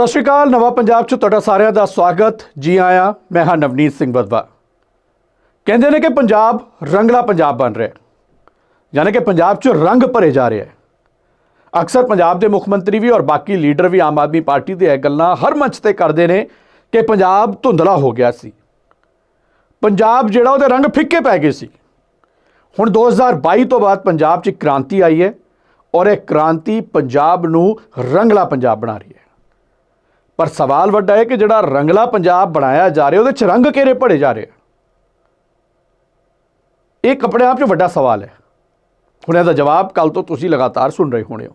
ਸਤਿ ਸ਼੍ਰੀ ਅਕਾਲ, ਨਵਾਂ ਪੰਜਾਬ 'ਚ ਤੁਹਾਡਾ ਸਾਰਿਆਂ ਦਾ ਸਵਾਗਤ। ਜੀ ਆਇਆਂ, ਮੈਂ ਹਾਂ ਨਵਨੀਤ ਸਿੰਘ ਬਦਵਾ। ਕਹਿੰਦੇ ਨੇ ਕਿ ਪੰਜਾਬ ਰੰਗਲਾ ਪੰਜਾਬ ਬਣ ਰਿਹਾ ਹੈ। ਯਾਨੀ ਕਿ ਪੰਜਾਬ 'ਚ ਰੰਗ ਭਰੇ ਜਾ ਰਿਹਾ ਹੈ। ਅਕਸਰ ਪੰਜਾਬ ਦੇ ਮੁੱਖ ਮੰਤਰੀ ਵੀ ਔਰ ਬਾਕੀ ਲੀਡਰ ਵੀ ਆਮ ਆਦਮੀ ਪਾਰਟੀ ਦੇ ਇਹ ਗੱਲਾਂ ਹਰ ਮੰਚ ਤੇ ਕਰਦੇ ਨੇ ਕਿ ਪੰਜਾਬ ਧੁੰਦਲਾ ਹੋ ਗਿਆ ਸੀ। ਪੰਜਾਬ ਜਿਹੜਾ ਉਹਦੇ ਰੰਗ ਫਿੱਕੇ ਪੈ ਗਏ ਸੀ। ਹੁਣ 2022 ਤੋਂ ਬਾਅਦ ਪੰਜਾਬ 'ਚ ਕ੍ਰਾਂਤੀ ਆਈ ਹੈ ਔਰ ਇਹ ਕ੍ਰਾਂਤੀ ਪੰਜਾਬ ਨੂੰ ਰੰਗਲਾ ਪੰਜਾਬ ਬਣਾ ਰਹੀ ਹੈ। ਪਰ ਸਵਾਲ ਵੱਡਾ ਹੈ ਕਿ ਜਿਹੜਾ ਰੰਗਲਾ ਪੰਜਾਬ ਬਣਾਇਆ ਜਾ ਰਿਹਾ ਉਹਦੇ 'ਚ ਰੰਗ ਕਿਹੜੇ ਭੜੇ ਜਾ ਰਹੇ ਆ? ਇਹ ਆਪਣੇ ਆਪ 'ਚ ਵੱਡਾ ਸਵਾਲ ਹੈ। ਹੁਣ ਇਹਦਾ ਜਵਾਬ ਕੱਲ ਤੋਂ ਤੁਸੀਂ ਲਗਾਤਾਰ ਸੁਣ ਰਹੇ ਹੋਣੇ ਹੋ।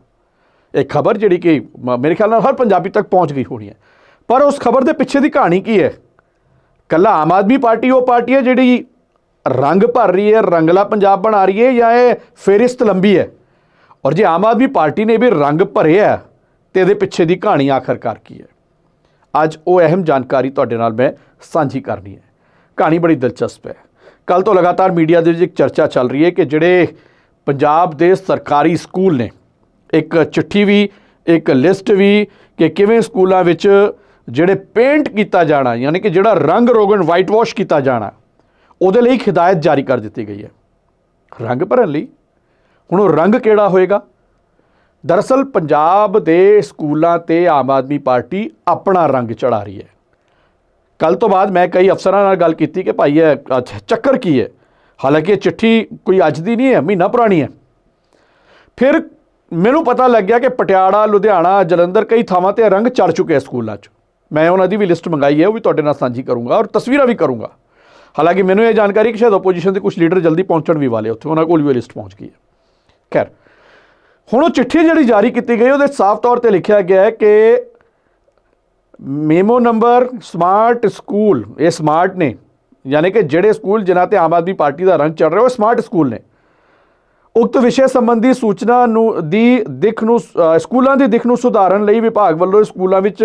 ਇਹ ਖਬਰ ਜਿਹੜੀ ਕਿ ਮ- ਮੇਰੇ ਖਿਆਲ ਨਾਲ ਹਰ ਪੰਜਾਬੀ ਤੱਕ ਪਹੁੰਚ ਗਈ ਹੋਣੀ ਹੈ। ਪਰ ਉਸ ਖਬਰ ਦੇ ਪਿੱਛੇ ਦੀ ਕਹਾਣੀ ਕੀ ਹੈ? ਕੱਲਾ ਆਮ ਆਦਮੀ ਪਾਰਟੀ ਉਹ ਪਾਰਟੀ ਹੈ ਜਿਹੜੀ ਰੰਗ ਭਰ ਰਹੀ ਹੈ ਰੰਗਲਾ ਪੰਜਾਬ ਬਣਾ ਰਹੀ ਹੈ ਜਾਂ ਇਹ ਫੇਰਿਸਤ ਲੰਬੀ ਹੈ? ਔਰ ਜੇ ਆਮ ਆਦਮੀ ਪਾਰਟੀ ਨੇ ਵੀ ਰੰਗ ਭਰਿਆ ਹੈ, ਤੇ ਇਹਦੇ ਪਿੱਛੇ ਦੀ ਕਹਾਣੀ ਆਖਰਕਾਰ ਕੀ ਹੈ? ਅੱਜ ਉਹ ਅਹਿਮ ਜਾਣਕਾਰੀ ਤੁਹਾਡੇ ਨਾਲ ਮੈਂ ਸਾਂਝੀ ਕਰਨੀ ਹੈ। ਕਹਾਣੀ ਬੜੀ ਦਿਲਚਸਪ ਹੈ। ਕੱਲ ਤੋਂ ਲਗਾਤਾਰ ਮੀਡੀਆ ਦੇ ਵਿੱਚ ਇੱਕ ਚਰਚਾ ਚੱਲ ਰਹੀ ਹੈ ਕਿ ਜਿਹੜੇ ਪੰਜਾਬ ਦੇ ਸਰਕਾਰੀ ਸਕੂਲ ਨੇ, ਇੱਕ ਚਿੱਠੀ ਵੀ, ਇੱਕ ਲਿਸਟ ਵੀ ਕਿ ਕਿਵੇਂ ਸਕੂਲਾਂ ਵਿੱਚ ਜਿਹੜੇ ਪੇਂਟ ਕੀਤਾ ਜਾਣਾ, ਯਾਨੀ ਕਿ ਜਿਹੜਾ ਰੰਗ ਰੋਗਨ ਵਾਈਟ ਵਾਸ਼ ਕੀਤਾ ਜਾਣਾ, ਉਹਦੇ ਲਈ ਇੱਕ ਹਦਾਇਤ ਜਾਰੀ ਕਰ ਦਿੱਤੀ ਗਈ ਹੈ। ਰੰਗ ਭਰਨ ਲਈ? ਹੁਣ ਉਹ ਰੰਗ ਕਿਹੜਾ ਹੋਏਗਾ? ਦਰਅਸਲ ਪੰਜਾਬ ਦੇ ਸਕੂਲਾਂ ਤੇ ਆਮ ਆਦਮੀ ਪਾਰਟੀ ਆਪਣਾ ਰੰਗ ਚੜਾ ਰਹੀ ਹੈ। ਕੱਲ ਤੋਂ ਬਾਅਦ ਮੈਂ ਕਈ ਅਫਸਰਾਂ ਨਾਲ ਗੱਲ ਕੀਤੀ ਕਿ ਭਾਈ ਇਹ ਅੱਛਾ, ਚੱਕਰ ਕੀ ਹੈ? ਹਾਲਾਂਕਿ ਇਹ ਚਿੱਠੀ ਕੋਈ ਅੱਜ ਦੀ ਨਹੀਂ ਹੈ ਮਹੀਨਾ ਪੁਰਾਣੀ ਹੈ। ਫਿਰ ਮੈਨੂੰ ਪਤਾ ਲੱਗ ਗਿਆ ਕਿ ਪਟਿਆਲਾ ਲੁਧਿਆਣਾ ਜਲੰਧਰ ਕਈ ਥਾਵਾਂ ਤੇ ਇਹ ਰੰਗ ਚੜ ਚੁੱਕੇ ਆ ਸਕੂਲਾਂ 'ਚ। ਮੈਂ ਉਹਨਾਂ ਦੀ ਵੀ ਲਿਸਟ ਮੰਗਾਈ ਹੈ ਉਹ ਵੀ ਤੁਹਾਡੇ ਨਾਲ ਸਾਂਝੀ ਕਰੂੰਗਾ ਔਰ ਤਸਵੀਰਾਂ ਵੀ ਕਰੂੰਗਾ। ਹਾਲਾਂਕਿ ਮੈਨੂੰ ਇਹ ਜਾਣਕਾਰੀ ਕਿ ਸ਼ਾਇਦ ਆਪੋਜੀਸ਼ਨ ਦੇ ਕੁਝ ਲੀਡਰ ਜਲਦੀ ਪਹੁੰਚਣ ਵੀ ਵਾਲੇ ਉੱਥੇ ਉਹਨਾਂ ਕੋਲ ਵੀ ਲਿਸਟ ਪਹੁੰਚ ਗਈ ਹੈ। ਖੈਰ ਹੁਣ ਉਹ ਚਿੱਠੀ ਜਿਹੜੀ ਜਾਰੀ ਕੀਤੀ ਗਈ, ਉਹਦੇ 'ਚ ਸਾਫ਼ ਤੌਰ ਤੇ ਲਿਖਿਆ ਗਿਆ ਹੈ ਕਿ ਮੇਮੋ ਨੰਬਰ ਸਮਾਰਟ ਸਕੂਲ ਇਹ ਸਮਾਰਟ ਨੇ। ਯਾਨੀ ਕਿ ਜਿਹੜੇ ਸਕੂਲ ਜਿਨ੍ਹਾਂ ਤੇ ਆਮ ਆਦਮੀ ਪਾਰਟੀ ਦਾ ਰੰਗ ਚੱਲ ਰਿਹਾ, ਉਹ ਸਮਾਰਟ ਸਕੂਲ ਨੇ। ਉਕਤ ਵਿਸ਼ੇ ਸੰਬੰਧੀ ਸੂਚਨਾ ਨੂੰ ਦੀ ਦਿੱਖ ਨੂੰ ਸਕੂਲਾਂ ਦੀ ਦਿੱਖ ਨੂੰ ਸੁਧਾਰਨ ਲਈ ਵਿਭਾਗ ਵੱਲੋਂ ਸਕੂਲਾਂ ਵਿੱਚ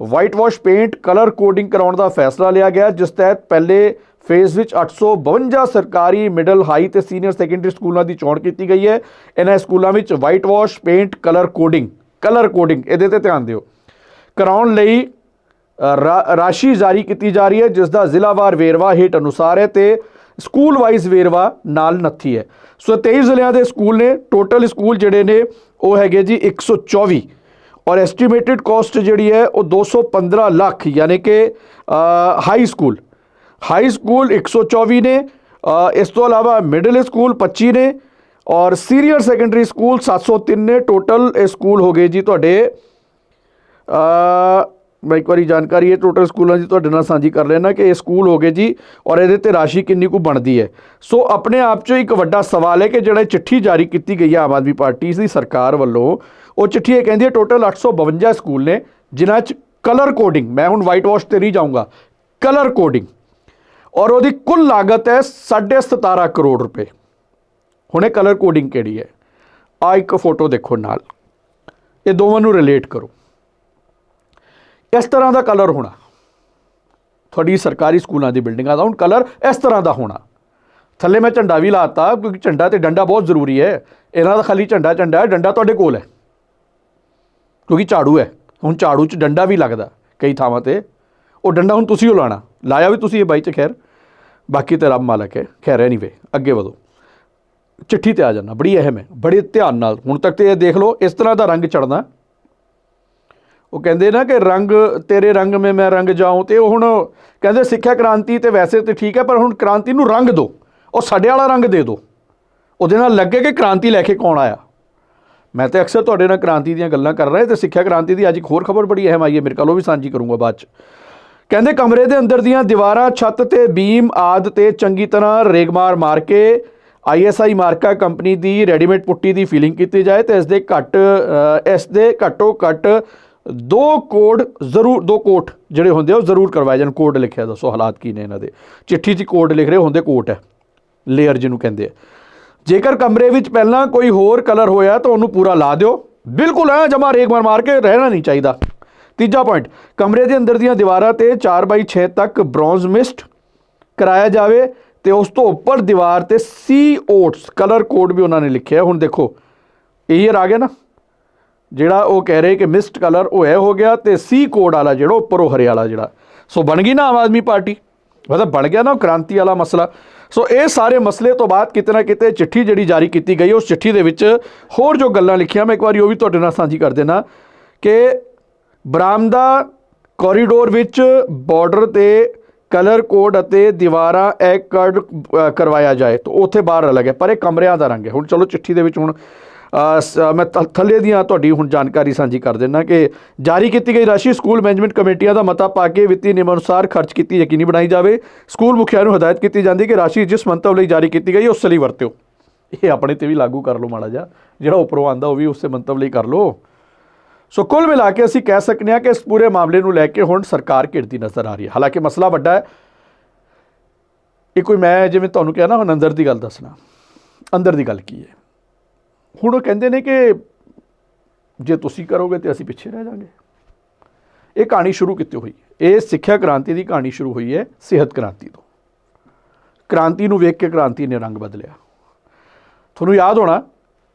white wash paint colour coding ਕਰਾਉਣ ਦਾ ਫੈਸਲਾ ਲਿਆ ਗਿਆ, ਜਿਸ ਤਹਿਤ ਪਹਿਲੇ ਫੇਜ਼ ਵਿੱਚ 852 ਸਰਕਾਰੀ ਮਿਡਲ, ਹਾਈ ਤੇ ਸੀਨੀਅਰ ਸੈਕੰਡਰੀ ਸਕੂਲਾਂ ਦੀ ਚੋਣ ਕੀਤੀ ਗਈ ਹੈ। ਇਹਨਾਂ ਸਕੂਲਾਂ ਵਿੱਚ white wash paint colour coding colour coding ਇਹਦੇ ਤੇ ਧਿਆਨ ਦਿਓ। ਕਰਾਉਣ ਲਈ ਰਾਸ਼ੀ ਜਾਰੀ ਕੀਤੀ ਜਾ ਰਹੀ ਹੈ ਜਿਸ ਦਾ ਜ਼ਿਲ੍ਹਾਵਾਰ ਵੇਰਵਾ ਹੇਠ ਅਨੁਸਾਰ ਹੈ ਤੇ ਸਕੂਲ ਵਾਈਜ਼ ਵੇਰਵਾ ਨਾਲ ਨੱਥੀ ਹੈ। ਸੋ 23 ਜ਼ਿਲ੍ਹਿਆਂ ਦੇ ਸਕੂਲ ਨੇ ਟੋਟਲ ਸਕੂਲ ਜਿਹੜੇ ਨੇ, ਉਹ ਹੈਗੇ ਜੀ 124 ਔਰ ਐਸਟੀਮੇਟਿਡ ਕਾਸਟ ਜਿਹੜੀ ਹੈ, ਉਹ 215 ਲੱਖ, ਯਾਨੀ ਕਿ ਹਾਈ ਸਕੂਲ ਹਾਈ ਸਕੂਲ 124 ਨੇ ਇਸ ਤੋਂ ਇਲਾਵਾ ਮਿਡਲ ਸਕੂਲ 25 ਨੇ ਔਰ ਸੀਨੀਅਰ ਸੈਕੰਡਰੀ ਸਕੂਲ 703 ਨੇ ਟੋਟਲ ਇਹ ਸਕੂਲ ਹੋ ਗਏ ਜੀ ਤੁਹਾਡੇ ਅ ਮੈਂ ਇੱਕ ਵਾਰੀ ਜਾਣਕਾਰੀ ਇਹ ਟੋਟਲ ਸਕੂਲਾਂ ਦੀ ਤੁਹਾਡੇ ਨਾਲ ਸਾਂਝੀ ਕਰ ਲੈਣਾ ਕਿ ਇਹ ਸਕੂਲ ਹੋ ਗਏ ਜੀ ਔਰ ਇਹਦੇ ਤੇ ਰਾਸ਼ੀ ਕਿੰਨੀ ਕੁ ਬਣਦੀ ਹੈ ਸੋ ਆਪਣੇ ਆਪ 'ਚ ਇੱਕ ਵੱਡਾ ਸਵਾਲ ਹੈ ਕਿ ਜਿਹੜਾ ਚਿੱਠੀ ਜਾਰੀ ਕੀਤੀ ਗਈ ਹੈ ਆਮ ਆਦਮੀ ਪਾਰਟੀ ਦੀ ਸਰਕਾਰ ਵੱਲੋਂ ਉਹ ਚਿੱਠੀ ਇਹ ਕਹਿੰਦੀ ਹੈ ਟੋਟਲ 852 ਸਕੂਲ ਨੇ ਜਿਨ੍ਹਾਂ 'ਚ ਕਲਰ ਕੋਡਿੰਗ ਮੈਂ ਹੁਣ ਵਾਈਟ ਵਾਸ਼ ਤੇ ਨਹੀਂ ਜਾਊਂਗਾ ਕਲਰ ਕੋਡਿੰਗ ਔਰ ਉਹਦੀ ਕੁੱਲ ਲਾਗਤ ਹੈ 17.5 ਕਰੋੜ ਰੁਪਏ। ਹੁਣੇ ਕਲਰ ਕੋਡਿੰਗ ਕਿਹੜੀ ਹੈ? ਆ ਇੱਕ ਫੋਟੋ ਦੇਖੋ ਨਾਲ। ਇਹ ਦੋਵਾਂ ਨੂੰ ਰਿਲੇਟ ਕਰੋ। ਇਸ ਤਰ੍ਹਾਂ ਦਾ ਕਲਰ ਹੋਣਾ। ਤੁਹਾਡੀ ਸਰਕਾਰੀ ਸਕੂਲਾਂ ਦੀ ਬਿਲਡਿੰਗਾਂ ਦਾ ਹੁਣ ਕਲਰ ਇਸ ਤਰ੍ਹਾਂ ਦਾ ਹੋਣਾ। ਥੱਲੇ ਮੈਂ ਝੰਡਾ ਵੀ ਲਾਤਾ ਕਿਉਂਕਿ ਝੰਡਾ ਤੇ ਡੰਡਾ ਬਹੁਤ ਜ਼ਰੂਰੀ ਹੈ। ਇਹਨਾਂ ਦਾ ਖਾਲੀ ਝੰਡਾ ਝੰਡਾ ਹੈ, ਡੰਡਾ ਤੁਹਾਡੇ ਕੋਲ ਹੈ। ਕਿਉਂਕਿ ਝਾੜੂ ਹੈ। ਹੁਣ ਝਾੜੂ 'ਚ ਡੰਡਾ ਵੀ ਲੱਗਦਾ ਕਈ ਥਾਵਾਂ ਤੇ। ਉਹ ਡੰਡਾ ਹੁਣ ਤੁਸੀਂ ਉਹ ਲਾਣਾ ਲਾਇਆ ਵੀ ਤੁਸੀਂ ਇਹ ਬਾਈ 'ਚ, ਖੈਰ। ਬਾਕੀ ਤੇ ਰੱਬ ਮਾਲਕ ਹੈ। ਖੈਰ ਐਨੀਵੇ ਅੱਗੇ ਵਧੋ। ਚਿੱਠੀ ਤੇ ਆ ਜਾਣਾ ਬੜੀ ਅਹਿਮ ਹੈ। ਬੜੇ ਧਿਆਨ ਨਾਲ। ਹੁਣ ਤੱਕ ਤੇ ਇਹ ਦੇਖ ਲਓ, ਇਸ ਤਰ੍ਹਾਂ ਦਾ ਰੰਗ ਚੜਨਾ ਉਹ ਕਹਿੰਦੇ ਨਾ ਕਿ ਰੰਗ, ਤੇਰੇ ਰੰਗ ਮੇ ਮੈਂ ਰੰਗ ਜਾਉਂ ਤੇ ਉਹ ਹੁਣ ਕਹਿੰਦੇ ਸਿੱਖਿਆ ਕ੍ਰਾਂਤੀ ਤੇ ਵੈਸੇ ਤੇ ਠੀਕ ਹੈ, ਪਰ ਹੁਣ ਕ੍ਰਾਂਤੀ ਨੂੰ ਰੰਗ ਦਿਓ। ਉਹ ਸਾਡੇ ਵਾਲਾ ਰੰਗ ਦੇ ਦਿਓ। ਉਹਦੇ ਨਾਲ ਲੱਗੇ ਕਿ ਕ੍ਰਾਂਤੀ ਲੈ ਕੇ ਕੌਣ ਆਇਆ। ਮੈਂ ਤੇ ਅਕਸਰ ਤੁਹਾਡੇ ਨਾਲ ਕ੍ਰਾਂਤੀ ਦੀਆਂ ਗੱਲਾਂ ਕਰ ਰਿਹਾ ਤੇ ਸਿੱਖਿਆ ਕ੍ਰਾਂਤੀ ਦੀ ਅੱਜ ਇੱਕ ਹੋਰ ਖਬਰ ਬੜੀ ਅਹਿਮ ਆਈ ਹੈ। ਮੇਰੇ ਕੋਲ ਉਹ ਵੀ ਸਾਂਝੀ ਕਰੂੰਗਾ ਬਾਅਦ ਚ। ਕਹਿੰਦੇ ਕਮਰੇ ਦੇ ਅੰਦਰ ਦੀਆਂ ਦੀਵਾਰਾਂ, ਛੱਤ ਤੇ ਬੀਮ ਆਦ ਤੇ ਚੰਗੀ ਤਰ੍ਹਾਂ ਰੇਗਮਾਰ ਮਾਰ ਕੇ ਆਈਐਸਆਈ ਮਾਰਕਾ ਕੰਪਨੀ ਦੀ ਰੈਡੀਮੇਡ ਪੁੱਟੀ ਦੀ ਫੀਲਿੰਗ ਕੀਤੀ ਜਾਏ ਤੇ ਇਸ ਦੇ ਘੱਟ ਇਸ ਦੇ ਘੱਟੋ ਘੱਟ ਦੋ ਕੋਡ ਜ਼ਰੂਰ, ਦੋ ਕੋਟ ਜਿਹੜੇ ਹੁੰਦੇ ਆ ਉਹ ਜ਼ਰੂਰ ਕਰਵਾਏ ਜਾਣ। ਕੋਡ ਲਿਖਿਆ ਦੱਸੋ ਹਾਲਾਤ ਕੀ ਨੇ ਇਹਨਾਂ ਦੇ। ਚਿੱਠੀ 'ਚ ਕੋਡ ਲਿਖ ਰਹੇ ਹੁੰਦੇ ਕੋਟ ਹੈ, ਲੇਅਰ ਜਿਹਨੂੰ ਕਹਿੰਦੇ ਆ। ਜੇਕਰ ਕਮਰੇ ਵਿੱਚ ਪਹਿਲਾਂ ਕੋਈ ਹੋਰ ਕਲਰ ਹੋਇਆ ਤਾਂ ਉਹਨੂੰ ਪੂਰਾ ਲਾ ਦਿਓ। ਬਿਲਕੁਲ ਐ ਜਮਾ ਰੇਗ ਮਾਰ ਮਾਰ ਕੇ ਰਹਿਣਾ ਨਹੀਂ ਚਾਹੀਦਾ। ਤੀਜਾ ਪੁਆਇੰਟ ਕਮਰੇ ਦੇ ਅੰਦਰ ਦੀਆਂ ਦੀਵਾਰਾਂ ਤੇ 4x6 ਤੱਕ ਬ੍ਰੌਂਜ਼ ਮਿਸਟ ਕਰਾਇਆ ਜਾਵੇ ਤੇ ਉਸ ਤੋਂ ਉੱਪਰ ਦੀਵਾਰ ਤੇ ਸੀ ਓਟਸ ਕਲਰ ਕੋਡ ਵੀ ਉਹਨਾਂ ਨੇ ਲਿਖਿਆ ਹੁਣ ਦੇਖੋ, ਇਹ ਆ ਗਿਆ ਨਾ, ਜਿਹੜਾ ਉਹ ਕਹਿ ਰਹੇ ਕਿ ਮਿਸਟ ਕਲਰ ਉਹ ਇਹ ਹੋ ਗਿਆ ਤੇ ਸੀ ਕੋਡ ਵਾਲਾ ਜਿਹੜਾ ਉੱਪਰ ਉਹ ਹਰੇ ਵਾਲਾ ਜਿਹੜਾ। ਸੋ ਬਣ ਗਈ ਨਾ ਆਮ ਆਦਮੀ ਪਾਰਟੀ? ਮਤਲਬ ਬਣ ਗਿਆ ਨਾ ਉਹ ਕ੍ਰਾਂਤੀ ਵਾਲਾ ਮਸਲਾ। ਸੋ ਇਹ ਸਾਰੇ ਮਸਲੇ ਤੋਂ ਬਾਅਦ ਕਿਤੇ ਨਾ ਕਿਤੇ ਚਿੱਠੀ ਜਿਹੜੀ ਜਾਰੀ ਕੀਤੀ ਗਈ, ਉਸ ਚਿੱਠੀ ਦੇ ਵਿੱਚ ਹੋਰ ਜੋ ਗੱਲਾਂ ਲਿਖੀਆਂ, ਮੈਂ ਇੱਕ ਵਾਰੀ ਉਹ ਵੀ ਤੁਹਾਡੇ ਨਾਲ ਸਾਂਝੀ ਕਰ ਦੇਣਾ ਕਿ ਬਰਾਮਦਾ ਕੋਰੀਡੋਰ ਵਿੱਚ ਬਾਰਡਰ ਤੇ ਕਲਰ ਕੋਡ ਅਤੇ ਦੀਵਾਰਾਂ ਐਕ ਕਾਰਡ ਕਰਵਾਇਆ ਜਾਏ ਤਾਂ ਉੱਥੇ ਬਾਹਰ ਅਲੱਗ ਹੈ ਪਰ ਇਹ ਕਮਰਿਆਂ ਦਾ ਰੰਗ ਹੈ। ਹੁਣ ਚਲੋ ਚਿੱਠੀ ਦੇ ਵਿੱਚ ਹੁਣ ਸ- ਮੈਂ ਥੱਲੇ ਦੀਆਂ ਤੁਹਾਡੀ ਹੁਣ ਜਾਣਕਾਰੀ ਸਾਂਝੀ ਕਰ ਦਿੰਦਾ ਕਿ ਜਾਰੀ ਕੀਤੀ ਗਈ ਰਾਸ਼ੀ ਸਕੂਲ ਮੈਨੇਜਮੈਂਟ ਕਮੇਟੀਆਂ ਦਾ ਮਤਾ ਪਾ ਕੇ ਵਿੱਤੀ ਨਿਯਮ ਅਨੁਸਾਰ ਖਰਚ ਕੀਤੀ ਯਕੀਨੀ ਬਣਾਈ ਜਾਵੇ। ਸਕੂਲ ਮੁਖੀਆਂ ਨੂੰ ਹਦਾਇਤ ਕੀਤੀ ਜਾਂਦੀ ਕਿ ਰਾਸ਼ੀ ਜਿਸ ਮੰਤਵ ਲਈ ਜਾਰੀ ਕੀਤੀ ਗਈ, ਉਸ ਲਈ ਵਰਤਿਓ। ਇਹ ਆਪਣੇ ਤੇ ਵੀ ਲਾਗੂ ਕਰ ਲਓ ਮਾੜਾ ਜਿਹਾ। ਜਿਹੜਾ ਉੱਪਰੋਂ ਆਂਦਾ ਉਹ ਵੀ ਉਸੇ ਮੰਤਵ ਲਈ ਕਰ ਲਓ। ਸੋ ਕੁੱਲ ਮਿਲਾ ਕੇ ਅਸੀਂ ਕਹਿ ਸਕਦੇ ਹਾਂ ਕਿ ਇਸ ਪੂਰੇ ਮਾਮਲੇ ਨੂੰ ਲੈ ਕੇ ਹੁਣ ਸਰਕਾਰ ਘਿਰਦੀ ਨਜ਼ਰ ਆ ਰਹੀ ਹੈ। ਹਾਲਾਂਕਿ ਮਸਲਾ ਵੱਡਾ ਹੈ। ਇਹ ਕੋਈ ਮੈਂ ਜਿਵੇਂ ਤੁਹਾਨੂੰ ਕਿਹਾ ਨਾ, ਹੁਣ ਅੰਦਰ ਦੀ ਗੱਲ ਦੱਸਣਾ। ਅੰਦਰ ਦੀ ਗੱਲ ਕੀ ਹੈ? ਹੁਣ ਉਹ ਕਹਿੰਦੇ ਨੇ ਕਿ ਜੇ ਤੁਸੀਂ ਕਰੋਗੇ ਤੇ ਅਸੀਂ ਪਿੱਛੇ ਰਹਿ ਜਾਾਂਗੇ। ਇਹ ਕਹਾਣੀ ਸ਼ੁਰੂ ਕਿੱਥੇ ਹੋਈ? ਇਹ ਸਿੱਖਿਆ ਕ੍ਰਾਂਤੀ ਦੀ ਕਹਾਣੀ ਸ਼ੁਰੂ ਹੋਈ ਹੈ ਸਿਹਤ ਕ੍ਰਾਂਤੀ ਤੋਂ। ਕ੍ਰਾਂਤੀ ਨੂੰ ਵੇਖ ਕੇ ਕ੍ਰਾਂਤੀ ਨੇ ਰੰਗ ਬਦਲਿਆ। ਤੁਹਾਨੂੰ ਯਾਦ ਹੋਣਾ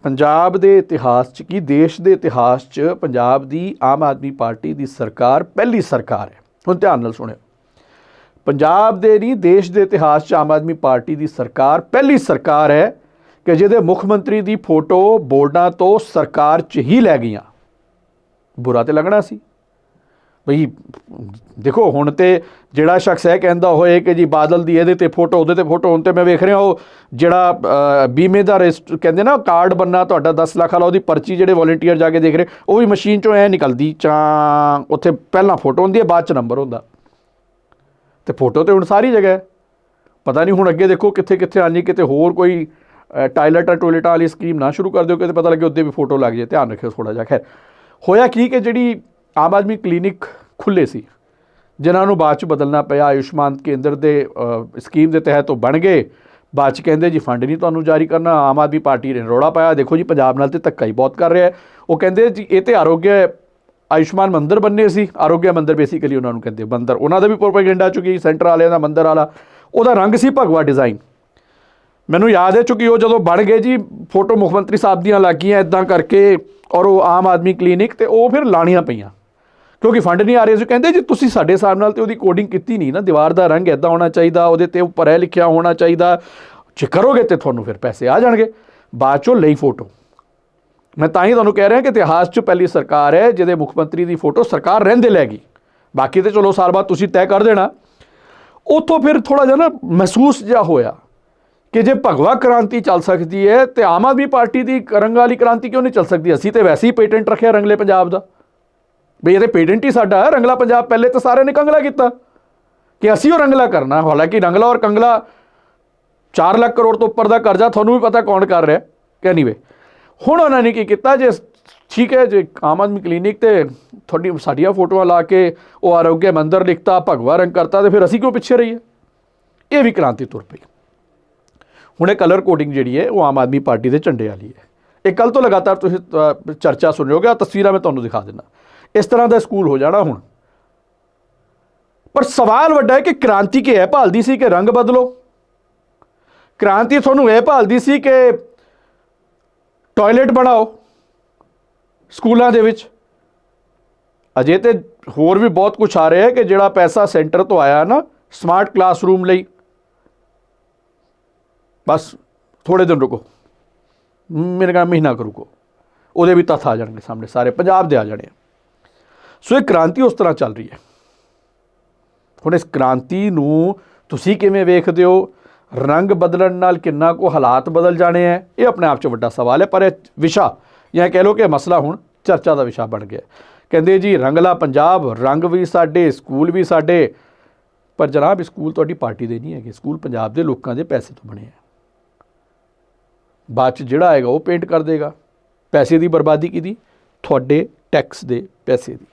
ਪੰਜਾਬ ਦੇ ਇਤਿਹਾਸ 'ਚ ਕੀ, ਦੇਸ਼ ਦੇ ਇਤਿਹਾਸ 'ਚ ਪੰਜਾਬ ਦੀ ਆਮ ਆਦਮੀ ਪਾਰਟੀ ਦੀ ਸਰਕਾਰ ਪਹਿਲੀ ਸਰਕਾਰ ਹੈ। ਹੁਣ ਧਿਆਨ ਨਾਲ ਸੁਣਿਓ। ਪੰਜਾਬ ਦੇ ਨਹੀਂ, ਦੇਸ਼ ਦੇ ਇਤਿਹਾਸ 'ਚ ਆਮ ਆਦਮੀ ਪਾਰਟੀ ਦੀ ਸਰਕਾਰ ਪਹਿਲੀ ਸਰਕਾਰ ਹੈ ਕਿ ਜਿਹਦੇ ਮੁੱਖ ਮੰਤਰੀ ਦੀ ਫੋਟੋ ਬੋਰਡਾਂ ਤੋਂ ਸਰਕਾਰ 'ਚ ਹੀ ਲੈ ਗਈਆਂ। ਬੁਰਾ ਤੇ ਲੱਗਣਾ ਸੀ। ਬਈ ਦੇਖੋ ਹੁਣ ਤੇ ਜਿਹੜਾ ਸ਼ਖਸ ਹੈ ਕਹਿੰਦਾ ਹੋਏ ਕਿ ਜੀ ਬਾਦਲ ਦੀ ਇਹਦੇ ਤੇ ਫੋਟੋ ਉਹਦੇ ਤੇ ਫੋਟੋ ਹੁਣ ਤੇ ਮੈਂ ਵੇਖ ਰਿਹਾ ਉਹ ਜਿਹੜਾ ਬੀਮੇ ਦਾ ਰਜਿਸਟਰ ਕਹਿੰਦੇ ਨਾ ਕਾਰਡ ਬੰਨਾ ਤੁਹਾਡਾ 10 ਲੱਖ ਵਾਲਾ ਉਹਦੀ ਪਰਚੀ ਜਿਹੜੇ ਵੋਲੰਟੀਅਰ ਜਾ ਕੇ ਦੇਖ ਰਹੇ ਉਹ ਵੀ ਮਸ਼ੀਨ ਚੋਂ ਐ ਨਿਕਲਦੀ ਚਾਂ ਉੱਥੇ ਪਹਿਲਾਂ ਫੋਟੋ ਹੁੰਦੀ ਹੈ ਬਾਅਦ ਚ ਨੰਬਰ ਹੁੰਦਾ। ਤੇ ਫੋਟੋ ਤੇ ਹੁਣ ਸਾਰੀ ਜਗ੍ਹਾ ਹੈ। ਪਤਾ ਨਹੀਂ ਹੁਣ ਅੱਗੇ ਦੇਖੋ ਕਿੱਥੇ ਕਿੱਥੇ ਆਣੀ ਕਿਤੇ ਹੋਰ ਕੋਈ ਅ, ਟਾਇਲਟਾਂ ਟੋਇਲਟਾਂ ਵਾਲੀ ਸਕੀਮ ਨਾ ਸ਼ੁਰੂ ਕਰ ਦਿਓ ਕਿਤੇ ਪਤਾ ਲੱਗੇ ਉੱਤੇ ਵੀ ਫੋਟੋ ਲੱਗ ਜੇ ਧਿਆਨ ਰੱਖਿਓ ਥੋੜਾ ਜਿਹਾ। ਖੈਰ ਹੋਇਆ ਕੀ ਕਿ ਜਿਹੜੀ ਆਮ ਆਦਮੀ ਕਲੀਨਿਕ ਖੁੱਲੇ ਸੀ। ਜਿਨ੍ਹਾਂ ਨੂੰ ਬਾਅਦ ਚ ਬਦਲਣਾ ਪਿਆ, ਆਯੁਸ਼ਮਾਨ ਕੇਂਦਰ ਦੇ ਸਕੀਮ ਦੇ ਤਹਿਤ ਉਹ ਬਣ ਗਏ। ਬਾਅਦ ਚ ਕਹਿੰਦੇ, ਜੀ, ਫੰਡ ਨਹੀਂ ਤੁਹਾਨੂੰ ਜਾਰੀ ਕਰਨਾ, ਆਮ ਆਦਮੀ ਪਾਰਟੀ ਨੇ ਰੋੜਾ ਪਾਇਆ। ਦੇਖੋ ਜੀ, ਪੰਜਾਬ ਨਾਲ ਤੇ ਧੱਕਾ ਹੀ ਬਹੁਤ ਕਰ ਰਿਹਾ ਹੈ। ਉਹ ਕਹਿੰਦੇ, ਜੀ, ਇਹ ਤੇ ਆਰੋਗਿਆ ਆਯੁਸ਼ਮਾਨ ਮੰਦਰ ਬੰਨੇ ਸੀ। ਆਰੋਗਿਆ ਮੰਦਰ ਬੇਸਿਕਲੀ ਉਹਨਾਂ ਨੂੰ ਕਹਿੰਦੇ, ਮੰਦਰ। ਉਹਨਾਂ ਦਾ ਵੀ ਪ੍ਰੋਪਾਗੈਂਡਾ ਚੁੱਕੀ ਸੈਂਟਰ ਵਾਲਿਆਂ ਦਾ, ਮੰਦਰ ਵਾਲਾ। ਉਹਦਾ ਰੰਗ ਸੀ ਭਗਵਾ ਡਿਜ਼ਾਈਨ ਮੈਨੂੰ ਯਾਦ ਹੈ ਚੁੱਕੀ ਉਹ ਜਦੋਂ ਬਣ ਗਏ ਜੀ, ਫੋਟੋ ਮੁੱਖ ਮੰਤਰੀ ਸਾਹਿਬ ਦੀਆਂ ਲੱਗੀਆਂ ਇਦਾਂ ਕਰਕੇ ਔਰ ਉਹ ਆਮ ਆਦਮੀ ਕਲੀਨਿਕ ਤੇ ਉਹ ਫਿਰ ਲਾਣੀਆਂ ਪਈਆਂ। ਕਿਉਂਕਿ ਫੰਡ ਨਹੀਂ ਆ ਰਹੇ ਸੀ ਕਹਿੰਦੇ ਜੇ ਤੁਸੀਂ ਸਾਡੇ ਹਿਸਾਬ ਨਾਲ ਤੇ ਉਹਦੀ ਕੋਡਿੰਗ ਕੀਤੀ ਨਹੀਂ ਨਾ, ਦੀਵਾਰ ਦਾ ਰੰਗ ਇਦਾਂ ਹੋਣਾ ਚਾਹੀਦਾ, ਉਹਦੇ ਤੇ ਉੱਪਰ ਇਹ ਲਿਖਿਆ ਹੋਣਾ ਚਾਹੀਦਾ, ਜੇ ਕਰੋਗੇ ਤੇ ਤੁਹਾਨੂੰ ਫਿਰ ਪੈਸੇ ਆ ਜਾਣਗੇ। ਬਾਅਦ ਚੋਂ ਲਈ ਫੋਟੋ ਮੈਂ ਤਾਂ ਹੀ ਤੁਹਾਨੂੰ ਕਹਿ ਰਿਹਾ ਕਿ ਇਤਿਹਾਸ 'ਚ ਪਹਿਲੀ ਸਰਕਾਰ ਹੈ, ਜਿਹਦੇ ਮੁੱਖ ਮੰਤਰੀ ਦੀ ਫੋਟੋ ਸਰਕਾਰ ਰਹਿੰਦੇ ਲੈ ਗਈ। ਬਾਕੀ ਤੇ ਚਲੋ ਸਾਲ ਬਾਅਦ ਤੁਸੀਂ ਤੈਅ ਕਰ ਦੇਣਾ। ਉੱਥੋਂ ਫਿਰ ਥੋੜਾ ਜਿਹਾ ਨਾ ਮਹਿਸੂਸ ਜਿਹਾ ਹੋਇਆ ਕਿ ਜੇ ਭਗਵਾ ਕ੍ਰਾਂਤੀ ਚੱਲ ਸਕਦੀ ਹੈ, ਤੇ ਆਮ ਆਦਮੀ ਪਾਰਟੀ ਦੀ ਰੰਗ ਵਾਲੀ ਕ੍ਰਾਂਤੀ ਕਿਉਂ ਨਹੀਂ ਚੱਲ ਸਕਦੀ? ਅਸੀਂ ਤੇ ਵੈਸੇ ਹੀ ਪੇਟੈਂਟ ਰੱਖਿਆ ਰੰਗਲੇ ਪੰਜਾਬ ਦਾ। ਬਈ ਇਹਦੇ ਤੇ ਪੇਟੈਂਟ ਹੀ ਸਾਡਾ ਹੈ ਰੰਗਲਾ ਪੰਜਾਬ ਪਹਿਲੇ ਤਾਂ ਸਾਰਿਆਂ ਨੇ ਕੰਗਲਾ ਕੀਤਾ। ਕਿ ਅਸੀਂ ਉਹ ਰੰਗਲਾ ਕਰਨਾ, ਹਾਲਾਂਕਿ ਰੰਗਲਾ ਔਰ ਕੰਗਲਾ 4 ਲੱਖ ਕਰੋੜ ਤੋਂ ਉੱਪਰ ਦਾ ਕਰਜ਼ਾ ਤੁਹਾਨੂੰ ਵੀ ਪਤਾ ਕੌਣ ਕਰ ਰਿਹਾ। ਕਿ ਐਨੀਵੇ ਹੁਣ ਉਹਨਾਂ ਨੇ ਕੀ ਕੀਤਾ ਜੇ, ਠੀਕ ਹੈ, ਜੇ ਆਮ ਆਦਮੀ ਕਲੀਨਿਕ ਤੇ ਤੁਹਾਡੀ, ਸਾਡੀਆਂ ਫੋਟੋਆਂ ਲਾ ਕੇ ਉਹ ਆਰੋਗਿਆ ਮੰਦਰ ਲਿਖਤਾ, ਭਗਵਾ ਰੰਗ ਕਰਤਾ, ਤੇ ਫਿਰ ਅਸੀਂ ਕਿਉਂ ਪਿੱਛੇ ਰਹੀਏ? ਇਹ ਵੀ ਕ੍ਰਾਂਤੀ ਤੁਰ ਪਈ। ਹੁਣ ਇਹ ਕਲਰ ਕੋਡਿੰਗ ਜਿਹੜੀ ਹੈ, ਉਹ ਆਮ ਆਦਮੀ ਪਾਰਟੀ ਦੇ ਝੰਡੇ ਵਾਲੀ ਹੈ। ਇਹ ਕੱਲ ਤੋਂ ਲਗਾਤਾਰ ਤੁਸੀਂ ਚਰਚਾ ਸੁਣ ਰਹੇ ਹੋਗੇ ਤਸਵੀਰਾਂ ਮੈਂ ਤੁਹਾਨੂੰ ਦਿਖਾ ਦਿੰਦਾ। ਇਸ ਤਰ੍ਹਾਂ ਦਾ ਸਕੂਲ ਹੋ ਜਾਣਾ ਹੁਣ। ਪਰ ਸਵਾਲ ਵੱਡਾ ਹੈ ਕਿ ਕ੍ਰਾਂਤੀ ਕੀ ਹੈ? ਭਾਲਦੀ ਸੀ ਕਿ ਰੰਗ ਬਦਲੋ? ਕ੍ਰਾਂਤੀ ਤੁਹਾਨੂੰ ਇਹ ਭਾਲਦੀ ਸੀ ਕਿ ਟਾਇਲਟ ਬਣਾਓ ਸਕੂਲਾਂ ਦੇ ਵਿੱਚ। ਅਜੇ ਤੇ ਹੋਰ ਵੀ ਬਹੁਤ ਕੁਝ ਆ ਰਿਹਾ ਹੈ ਕਿ ਜਿਹੜਾ ਪੈਸਾ ਸੈਂਟਰ ਤੋਂ ਆਇਆ ਨਾ, ਸਮਾਰਟ ਕਲਾਸਰੂਮ ਲਈ। ਬਸ ਥੋੜੇ ਦਿਨ ਰੁਕੋ। ਮੇਰੇ ਨਾਲ ਮਹੀਨਾ ਕੁ ਰੁਕੋ। ਉਹਦੇ ਵੀ ਤੱਥ ਆ ਜਾਣਗੇ ਸਾਹਮਣੇ, ਸਾਰੇ ਪੰਜਾਬ ਦੇ ਆ ਜਾਣੇ ਸੋ ਇਹ ਕ੍ਰਾਂਤੀ ਉਸ ਤਰ੍ਹਾਂ ਚੱਲ ਰਹੀ ਹੈ। ਹੁਣ ਇਸ ਕ੍ਰਾਂਤੀ ਨੂੰ ਤੁਸੀਂ ਕਿਵੇਂ ਵੇਖਦੇ ਹੋ? ਰੰਗ ਬਦਲਣ ਨਾਲ ਕਿੰਨਾ ਕੋ ਹਾਲਾਤ ਬਦਲ ਜਾਣੇ ਹੈ? ਇਹ ਆਪਣੇ ਆਪ 'ਚ ਵੱਡਾ ਸਵਾਲ ਹੈ, ਪਰ ਇਹ ਵਿਸ਼ਾ ਜਾਂ ਕਹਿ ਲਓ ਕਿ ਇਹ ਮਸਲਾ ਹੁਣ ਚਰਚਾ ਦਾ ਵਿਸ਼ਾ ਬਣ ਗਿਆ। ਕਹਿੰਦੇ ਜੀ, ਰੰਗਲਾ ਪੰਜਾਬ, ਰੰਗ ਵੀ ਸਾਡੇ, ਸਕੂਲ ਵੀ ਸਾਡੇ। ਪਰ ਜਨਾਬ ਸਕੂਲ ਤੁਹਾਡੀ ਪਾਰਟੀ ਦੇ ਨਹੀਂ ਹੈਗੇ। ਸਕੂਲ ਪੰਜਾਬ ਦੇ ਲੋਕਾਂ ਦੇ ਪੈਸੇ ਤੋਂ ਬਣੇ ਆ ਬਾਅਦ ਚ ਜਿਹੜਾ ਆਏਗਾ ਉਹ ਪੇਂਟ ਕਰ ਦੇਗਾ। ਪੈਸੇ ਦੀ ਬਰਬਾਦੀ ਕਿਹਦੀ? ਤੁਹਾਡੇ ਟੈਕਸ ਦੇ ਪੈਸੇ ਦੀ।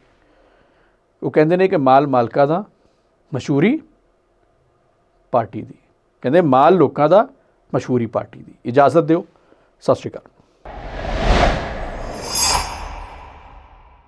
ਉਹ ਕਹਿੰਦੇ ਨੇ ਕਿ ਮਾਲ ਮਾਲਕਾ ਦਾ ਮਸ਼ਹੂਰੀ ਪਾਰਟੀ ਦੀ। ਕਹਿੰਦੇ ਮਾਲ ਲੋਕਾਂ ਦਾ ਮਸ਼ਹੂਰੀ ਪਾਰਟੀ ਦੀ। ਇਜਾਜ਼ਤ ਦਿਓ। ਸਤਿ ਸ਼੍ਰੀ ਅਕਾਲ।